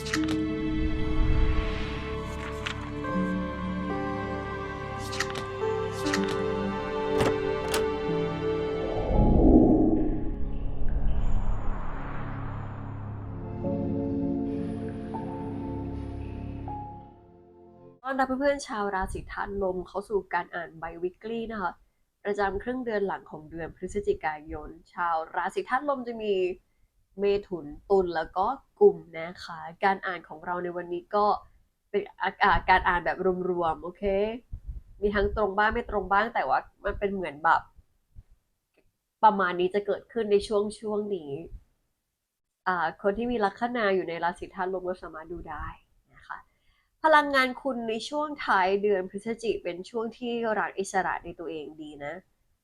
ต้อนรับเพื่อนๆชาวราศีธาตุลมเข้าสู่การอ่านไบวิกลี่นะคะ ประจำครึ่งเดือนหลังของเดือนพฤศจิกายน ชาวราศีธาตุลมจะมี เมถุนตุลแล้วก็กลุ่มนะคะ การอ่านของเราในวันนี้ก็เป็นอาอ่าการอ่านแบบรวมๆโอเค มีทั้งตรงบ้างไม่ตรงบ้างแต่ว่ามันเป็นเหมือนแบบประมาณนี้จะเกิดขึ้นในช่วงช่วงนี้ คนที่มีลัคนาอยู่ในราศีธาตุลมก็สามารถดูได้นะคะ พลังงานคุณในช่วงท้ายเดือนพฤศจิกเป็นช่วงที่รักอิสระในตัวเองดีนะ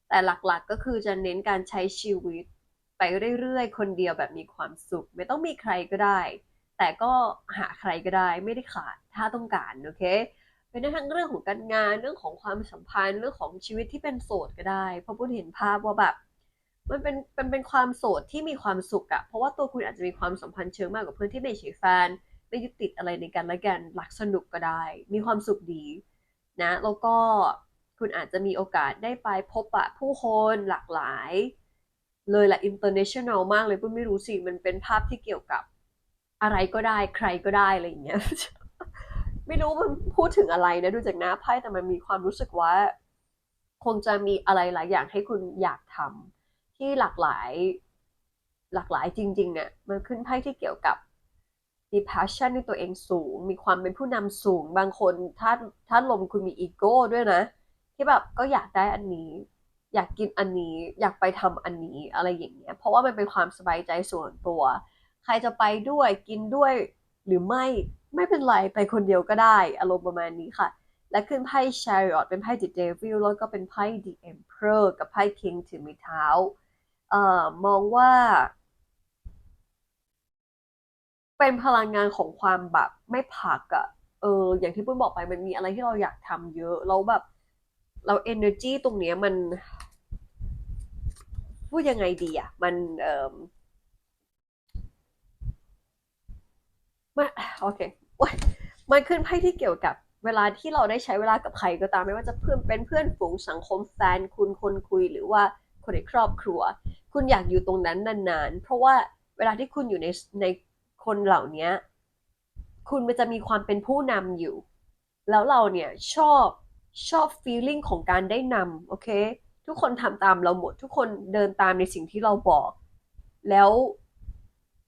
แต่หลักๆก็คือจะเน้นการใช้ชีวิต ไปเรื่อยๆ คนเดียวแบบมีความสุข ไม่ต้องมีใครก็ได้ แต่ก็หาใครก็ได้ไม่ได้ขาดถ้าต้องการโอเคเป็นทั้งเรื่องของการงานเรื่องของความสัมพันธ์เรื่องของชีวิตที่เป็นโสดก็ได้ เพราะพูดเห็นภาพว่าแบบมันเป็นเป็นเป็นความโสดที่มีความสุขอะเพราะว่าตัวคุณอาจจะมีความสัมพันธ์เชิงมากกับเพื่อนที่ไม่ใช่แฟนไม่ยึดติดอะไรในกันและกันรักสนุกก็ได้ มีความสุขดีนะแล้วก็คุณอาจจะมีโอกาสได้ไปพบปะผู้คนหลากหลาย เลยแหละ international มากเลยปุ้ยไม่รู้สิ มันเป็นภาพที่เกี่ยวกับอะไรก็ได้ใครก็ได้อะไรอย่างเงี้ย ไม่รู้มันพูดถึงอะไรนะดูจากหน้าไพ่แต่มันมีความรู้สึกว่า คงจะมีอะไรหลายอย่างให้คุณอยากทำที่หลากหลาย หลากหลายจริงๆเนี่ยมันขึ้นไพ่ที่เกี่ยวกับมี passion ในตัวเองสูง มีความเป็นผู้นำสูง บางคนถ้าถ้าลมคุณมีอีโก้ด้วยนะ ที่แบบก็อยากได้อันนี้ อยากกินอันนี้อยากไปทำอันนี้อะไรอย่างเงี้ยเพราะว่ามันเป็นความสบายใจส่วนตัว ใครจะไปด้วยกินด้วยหรือไม่ไม่เป็นไรไปคนเดียวก็ได้อารมณ์ประมาณนี้ค่ะ และขึ้นไพ่ chariot เป็นไพ่ the devil แล้วก็เป็นไพ่ the emperor กับไพ่ king ถือม้เท้าเอ่อมองว่า เป็นพลังงานของความแบบไม่พักอะเอออย่างที่ปุ้ยบอกไปมันมีอะไรที่เราอยากทำเยอะแล้วแบบเรา energy ตรงเนี้ยมัน พูดยังไงดีอะมันเอ่อมันโอเคมันขึ้นไพ่ที่เกี่ยวกับเวลาที่เราได้ใช้เวลากับใครก็ตามไม่ว่าจะเพื่อนเป็นเพื่อนฝูงสังคมแฟนคุณคนคุยหรือว่าคนในครอบครัว คุณอยากอยู่ตรงนั้นนานๆ เพราะว่าเวลาที่คุณอยู่ในในคนเหล่านี้คุณมันจะมีความเป็นผู้นำอยู่ แล้วเราเนี่ยชอบชอบ feeling ของการได้นำโอเค ทุกคนทำตามเราหมด ทุกคนเดินตามในสิ่งที่เราบอก แล้ว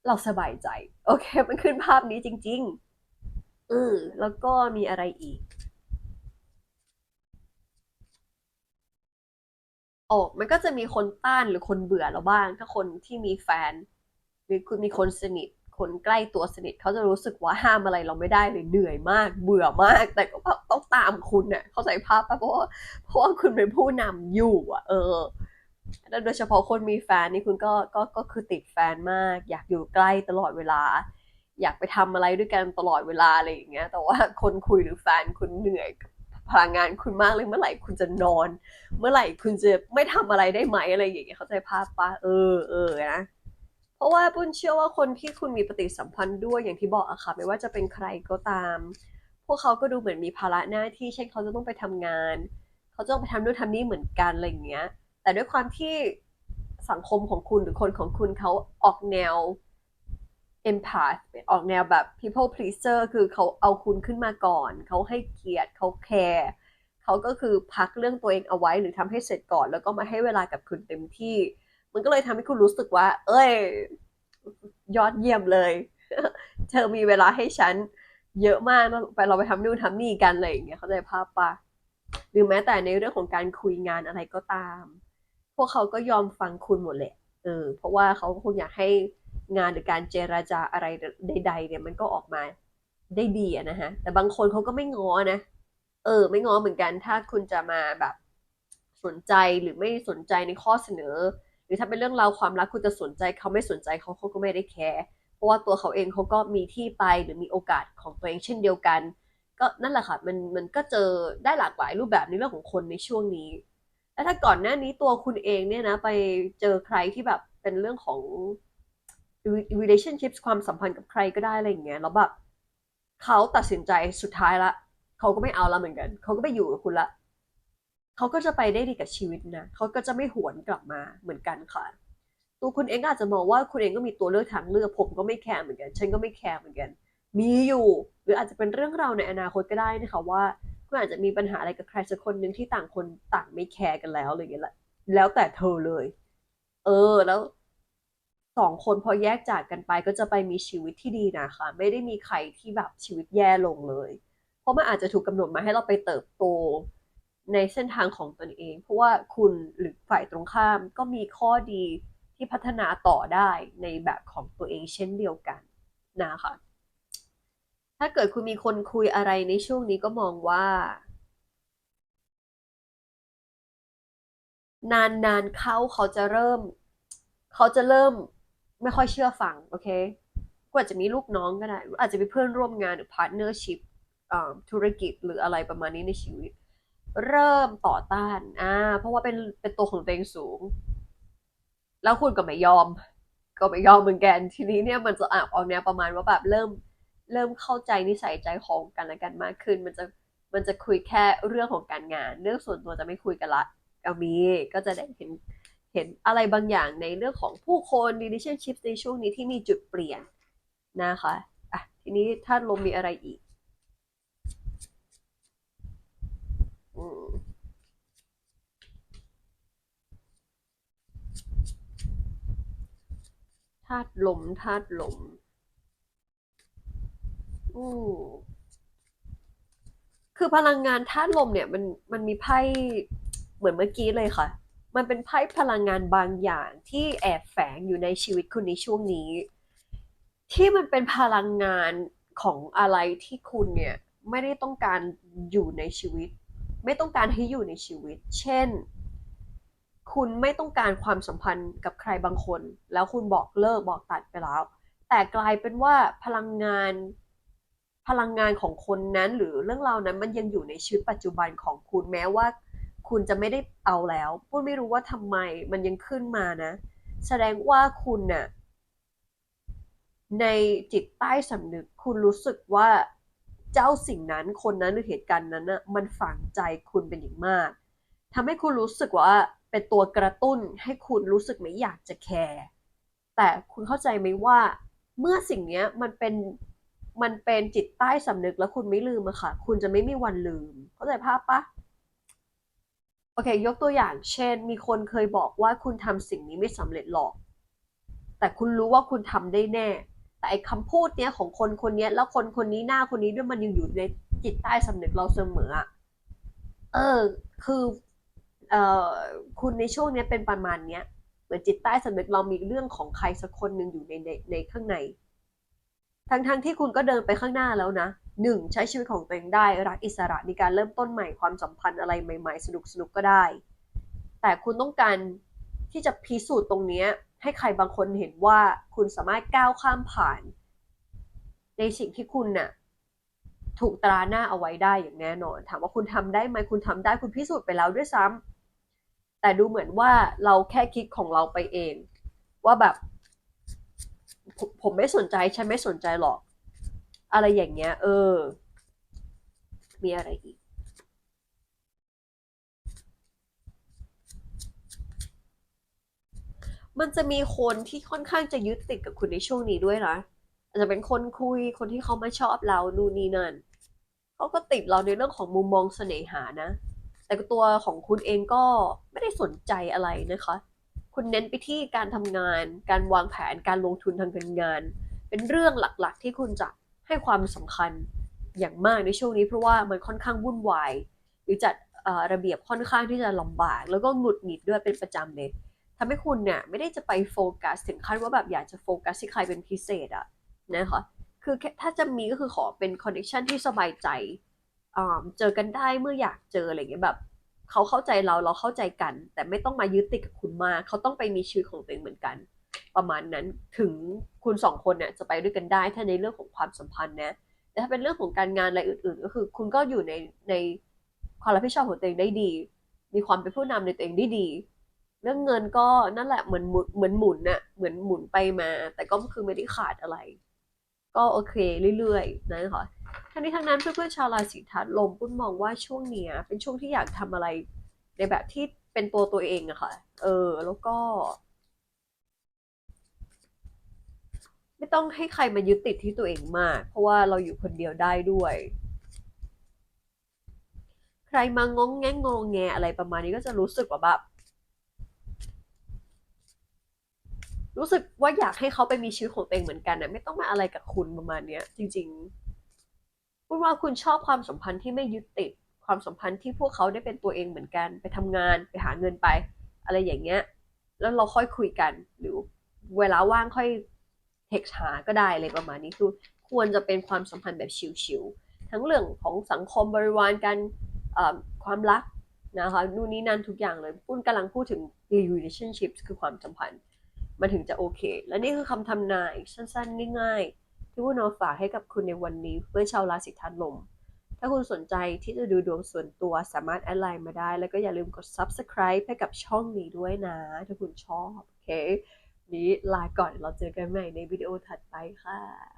เราสบายใจ โอเค มันขึ้นภาพนี้จริง ๆ อือแล้วก็มีอะไรอีกโอ้มันก็จะมีคนต้านหรือคนเบื่อเราบ้าง ถ้าคนที่มีแฟน หรือคุณมีคนสนิท คนใกล้ตัวสนิทเขาจะรู้สึกว่าห้ามอะไรเราไม่ได้เลยเหนื่อยมาก เบื่อมาก แต่ก็ต้องตามคุณเนี่ยเข้าใจภาพปะเพราะว่าเพราะว่าคุณเป็นผู้นำอยู่อะ เออแล้วโดยเฉพาะคนมีแฟนนี่คุณก็ก็ก็คือติดแฟนมาก อยากอยู่ใกล้ตลอดเวลา อยากไปทำอะไรด้วยกันตลอดเวลาอะไรอย่างเงี้ย แต่ว่าคนคุยหรือแฟนคุณเหนื่อยพลังงานคุณมากเลยเมื่อไหร่คุณจะนอน เมื่อไหร่คุณจะไม่ทำอะไรได้ไหมอะไรอย่างเงี้ยเข้าใจภาพปะเออเออนะ เพราะว่าปุ้นเชื่อว่าคนที่คุณมีปฏิสัมพันธ์ด้วยอย่างที่บอกอะค่ะไม่ว่าจะเป็นใครก็ตาม พวกเขาก็ดูเหมือนมีภาระหน้าที่เช่นเขาจะต้องไปทำงาน เขาจะต้องไปทำนู่นทำนี่เหมือนกันอะไรอย่างเงี้ย แต่ด้วยความที่สังคมของคุณหรือคนของคุณเขาออกแนว empath ออกแนวแบบ people pleaser คือเขาเอาคุณขึ้นมาก่อน เขาให้เกียรติเขาแคร์เขาก็คือพักเรื่องตัวเองเอาไว้หรือทำให้เสร็จก่อน แล้วก็มาให้เวลากับคุณเต็มที่ มันก็เลยทำให้คุณรู้สึกว่า เอ้ย ยอดเยี่ยมเลย เธอมีเวลาให้ฉันเยอะมากไปเราไปทำนู่นทำนี่กันอะไรอย่างเงี้ยเข้าใจภาพปะหรือแม้แต่ในเรื่องของการคุยงานอะไรก็ตาม พวกเขาก็ยอมฟังคุณหมดแหละเออเพราะว่าเขาก็คงอยากให้งานหรือการเจราจาอะไรใด ๆ เนี่ยมันก็ออกมาได้ดีอะนะฮะ แต่บางคนเขาก็ไม่ง้อนะ เออ ไม่ง้อเหมือนกัน ถ้าคุณจะมาแบบสนใจหรือไม่สนใจในข้อเสนอ หรือถ้าเป็นเรื่องราวความรักคุณจะสนใจเขาไม่สนใจเขาเขาก็ไม่ได้แคร์เพราะว่าตัวเขาเองเขาก็มีที่ไปหรือมีโอกาสของตัวเองเช่นเดียวกัน ก็นั่นแหละค่ะมันมันก็เจอได้หลากหลายรูปแบบในเรื่องของคนในช่วงนี้แล้วถ้าก่อนหน้านี้ตัวคุณเองเนี่ยนะ ไปเจอใครที่แบบเป็นเรื่องของ relationships ความสัมพันธ์กับใครก็ได้อะไรอย่างเงี้ยแล้วแบบเขาตัดสินใจสุดท้ายละเขาก็ไม่เอาละเหมือนกัน เขาก็ไปอยู่กับคุณละ เขาก็จะไปได้ดีกับชีวิตนะเขาก็จะไม่หวนกลับมาเหมือนกันค่ะ ตัวคุณเองอาจจะมองว่าคุณเองก็มีตัวเลือกทางเลือกผมก็ไม่แคร์เหมือนกัน ฉันก็ไม่แคร์เหมือนกัน มีอยู่ หรืออาจจะเป็นเรื่องราวในอนาคตก็ได้นะคะว่าคุณอาจจะมีปัญหาอะไรกับใครสักคนหนึ่งที่ต่างคนต่างไม่แคร์กันแล้วอะไรอย่างเงี้ยแหละแล้วแต่เธอเลย เออแล้วสองคนพอแยกจากกันไปก็จะไปมีชีวิตที่ดีนะคะ ไม่ได้มีใครที่แบบชีวิตแย่ลงเลย เพราะมันอาจจะถูกกำหนดมาให้เราไปเติบโต ในเส้นทางของตนเอง เพราะว่าคุณหรือฝ่ายตรงข้ามก็มีข้อดีที่พัฒนาต่อได้ในแบบของตัวเองเช่นเดียวกันนะคะถ้าเกิดคุณมีคนคุยอะไรในช่วงนี้ก็มองว่า นานๆเข้าเขาจะเริ่ม เขาจะเริ่มไม่ค่อยเชื่อฟังโอเคก็อาจจะมีลูกน้องก็ได้หรืออาจจะมีเพื่อนร่วมงานหรือพาร์ทเนอร์ชิพธุรกิจหรืออะไรประมาณนี้ในชีวิต เริ่มต่อต้าน อ่า เพราะว่าเป็นเป็นตัวของตัวเองสูง แล้วคุณก็ไม่ยอม ก็ไม่ยอมเหมือนกัน ทีนี้เนี่ยมันจะอะออกแนวประมาณว่าแบบเริ่มเริ่มเข้าใจนิสัยใจของกันและกันมากขึ้น มันจะมันจะคุยแค่เรื่องของการงาน เรื่องส่วนตัวจะไม่คุยกันละก็มีก็จะได้เห็นเห็นอะไรบางอย่างในเรื่องของผู้คน relationship ในช่วงนี้ที่มีจุดเปลี่ยนนะคะอะทีนี้ถ้าลมมีอะไรอีกอืม ธาตุลมธาตุลมอืมคือพลังงานธาตุลมเนี่ยมันมันมีไพ่เหมือนเมื่อกี้เลยค่ะ มันเป็นไพ่พลังงานบางอย่างที่แอบแฝงอยู่ในชีวิตคุณในช่วงนี้ ที่มันเป็นพลังงานของอะไรที่คุณเนี่ยไม่ได้ต้องการอยู่ในชีวิต ไม่ต้องการให้อยู่ในชีวิต เช่น คุณไม่ต้องการความสัมพันธ์กับใครบางคน แล้วคุณบอกเลิกบอกตัดไปแล้ว แต่กลายเป็นว่าพลังงานพลังงานของคนนั้นหรือเรื่องราวนั้นมันยังอยู่ในชีวิตปัจจุบันของคุณแม้ว่า คุณจะไม่ได้เอาแล้วปุ้นไม่รู้ว่าทำไมมันยังขึ้นมานะ แสดงว่าคุณน่ะในจิตใต้สำนึก คุณรู้สึกว่าเจ้าสิ่งนั้นคนนั้นหรือเหตุการณ์นั้นน่ะมันฝังใจคุณเป็นอย่างมากทำให้คุณรู้สึกว่า เป็นตัวกระตุ้นให้คุณรู้สึกไม่อยากจะแคร์แต่คุณเข้าใจไหมว่าเมื่อสิ่งนี้มันเป็นมันเป็นจิตใต้สำนึกแล้วคุณไม่ลืมอะค่ะ คุณจะไม่มีวันลืม เข้าใจภาพปะโอเค ยกตัวอย่าง เช่น มีคนเคยบอกว่าคุณทำสิ่งนี้ไม่สำเร็จหรอก แต่คุณรู้ว่าคุณทำได้แน่ แต่ไอ้คำพูดเนี้ยของคนคนนี้แล้วคนคนนี้หน้าคนนี้ด้วยมันยังอยู่ในจิตใต้สำนึกเราเสมออะเออ คือ คุณในช่วงนี้เป็นประมาณเนี้ยเหมือนจิตใต้สำนึกเรามีเรื่องของใครสักคนหนึ่งอยู่ในในในข้างใน ทั้งทั้งที่คุณก็เดินไปข้างหน้าแล้วนะหนึ่งใช้ชีวิตของตัวเองได้รักอิสระในการเริ่มต้นใหม่ความสัมพันธ์อะไรใหม่ ๆ สนุกสนุกก็ได้ แต่คุณต้องการที่จะพิสูจน์ตรงนี้ให้ใครบางคนเห็นว่าคุณสามารถก้าวข้ามผ่าน ในสิ่งที่คุณน่ะถูกตราหน้าเอาไว้ได้อย่างแน่นอน ถามว่าคุณทำได้ไหมคุณทำได้คุณพิสูจน์ไปแล้วด้วยซ้ำ แต่ดูเหมือนว่าเราแค่คิดของเราไปเอง ว่าแบบผมผมไม่สนใจฉันไม่สนใจหรอก อะไรอย่างเงี้ย เออ มีอะไรอีกมันจะมีคนที่ค่อนข้างจะยึดติดกับคุณในช่วงนี้ด้วยนะอาจจะเป็นคนคุยคนที่เขามาชอบเรานู่นนี่นั่นเขาก็ติดเราในเรื่องของมุมมองเสน่หานะ แต่ตัวของคุณเองก็ไม่ได้สนใจอะไรนะคะ คุณเน้นไปที่การทำงาน การวางแผน การลงทุนทางการงาน เป็นเรื่องหลักๆ ที่คุณจะให้ความสำคัญอย่างมากในช่วงนี้เพราะว่ามันค่อนข้างวุ่นวาย หรือจัดระเบียบค่อนข้างที่จะลำบาก แล้วก็หงุดหงิดด้วยเป็นประจำเลยทำให้คุณเนี่ยไม่ได้จะไปโฟกัสถึงขั้นว่าแบบอยากจะโฟกัสที่ใครเป็นพิเศษอะนะคะ คือถ้าจะมีก็คือขอเป็นคอนเนคชันที่สบายใจ เจอกันได้เมื่ออยากเจออะไรเงี้ยแบบเขาเข้าใจเราเราเข้าใจกัน แต่ไม่ต้องมายึดติดกับคุณมากเขาต้องไปมีชีวิตของตัวเองเหมือนกัน ประมาณนั้นถึงคุณสองคนเนี่ยจะไปด้วยกันได้ถ้าในเรื่องของความสัมพันธ์นะแต่ถ้าเป็นเรื่องของการงานอะไรอื่น ๆ ก็คือ คุณก็อยู่ในในความรับผิดชอบของตัวเองได้ดี มีความเป็นผู้นำในตัวเองได้ดี เรื่องเงินก็นั่นแหละเหมือนหมุนเหมือนหมุนน่ะเหมือนหมุนไปมา แต่ก็คือไม่ได้ขาดอะไร ก็โอเคเรื่อยๆนะคะทั้งนี้ทั้งนั้นเพื่อนๆชาวราศีธาตุลมปุ้นมองว่าช่วงเนี้ยเป็นช่วงที่อยากทำอะไรในแบบที่เป็นตัวตัวเองอะค่ะ เออ แล้วก็ ไม่ต้องให้ใครมายึดติดที่ตัวเองมาก เพราะว่าเราอยู่คนเดียวได้ด้วยใครมางงแงงงงแงอะไรประมาณนี้ก็จะรู้สึกว่าแบบ รู้สึกว่าอยากให้เขาไปมีชีวิตของตัวเองเหมือนกันนะไม่ต้องมาอะไรกับคุณประมาณเนี้ย จริงๆคุณว่าคุณชอบความสัมพันธ์ที่ไม่ยึดติดความสัมพันธ์ที่พวกเขาได้เป็นตัวเองเหมือนกัน ไปทำงานไปหาเงินไป อะไรอย่างเงี้ย แล้วเราค่อยคุยกัน หรือเวลาว่างค่อยเทคหาก็ได้อะไรประมาณนี้คือควรจะเป็นความสัมพันธ์แบบชิวๆทั้งเรื่องของสังคมบริวารกันความรักนะคะนู่นนี่นั่นทุกอย่างเลยปุ้นกำลังพูดถึง relationships คือความสัมพันธ์ มันถึงจะโอเค และนี่คือคำทำนายสั้นๆ ง่ายๆ ที่วุ้นเอาฝากให้กับคุณในวันนี้เพื่อชาวราศีธาตุลม ถ้าคุณสนใจที่จะดูดวงส่วนตัวสามารถแอดไลน์มาได้ แล้วก็อย่าลืมกด subscribe ให้กับช่องนี้ด้วยนะ ถ้าคุณชอบ โอเค นี้ลาก่อนเราเจอกันใหม่ในวิดีโอถัดไปค่ะ